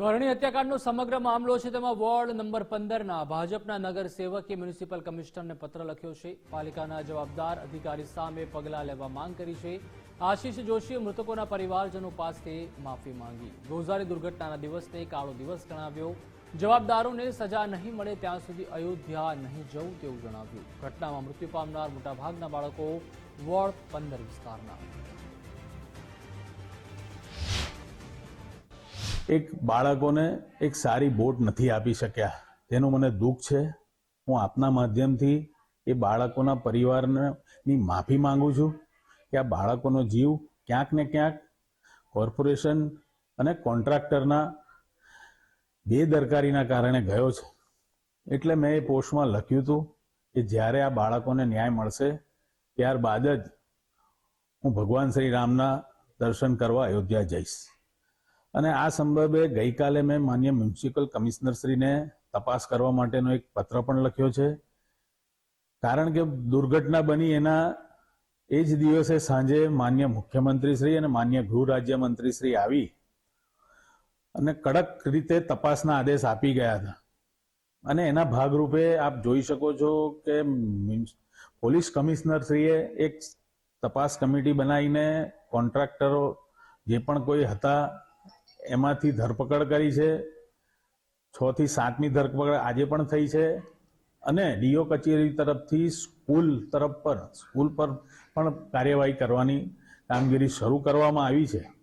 તો અરણી હત્યાકાંડનો સમગ્ર મામલો છે તેમાં વોર્ડ નંબર પંદરના ભાજપના નગરસેવકે મ્યુનિસિપલ કમિશનરને પત્ર લખ્યો છે. પાલિકાના જવાબદાર અધિકારી સામે પગલાં લેવા માંગ કરી છે. આશીષ જોશીએ મૃતકોના પરિવારજનો પાસે માફી માંગી. ગોઝારી દુર્ઘટનાના દિવસને કાળો દિવસ ગણાવ્યો. જવાબદારોને સજા નહીં મળે ત્યાં સુધી અયોધ્યા નહીં જવું તેવું જણાવ્યું. ઘટનામાં મૃત્યુ પામનાર મોટાભાગના બાળકો વોર્ડ પંદર વિસ્તારના. એક બાળકોને એક સારી બોટ નથી આપી શક્યા. તેનું મને દુઃખ છે. હું આપના માધ્યમથી એ બાળકોના પરિવારને માફી માંગુ છું કે આ બાળકોનો જીવ ક્યાંક ને ક્યાંક કોર્પોરેશન અને કોન્ટ્રાક્ટરના બેદરકારીના કારણે ગયો છે. એટલે મેં એ પોસ્ટમાં લખ્યું હતું કે જ્યારે આ બાળકોને ન્યાય મળશે, ત્યારબાદ જ હું ભગવાન શ્રી રામના દર્શન કરવા અયોધ્યા જઈશ. અને આ સંદર્ભે ગઈકાલે મેં માન્ય મ્યુનિસિપલ કમિશનરશ્રીને તપાસ કરવા માટેનો એક પત્ર પણ લખ્યો છે. કારણ કે દુર્ઘટના બની એના એ જ દિવસે સાંજે માન્ય મુખ્યમંત્રીશ્રી અને માન્ય ગૃહ રાજ્યમંત્રીશ્રી આવી અને કડક રીતે તપાસના આદેશ આપી ગયા હતા. અને એના ભાગરૂપે આપ જોઈ શકો છો કે પોલીસ કમિશનરશ્રીએ એક તપાસ કમિટી બનાવીને કોન્ટ્રાક્ટરો જે પણ કોઈ હતા એમાંથી ધરપકડ કરી છે. છ થી સાતમી ધરપકડ આજે પણ થઈ છે. અને ડીઓ કચેરી તરફથી સ્કૂલ તરફ પર, સ્કૂલ પર પણ કાર્યવાહી કરવાની કામગીરી શરૂ કરવામાં આવી છે.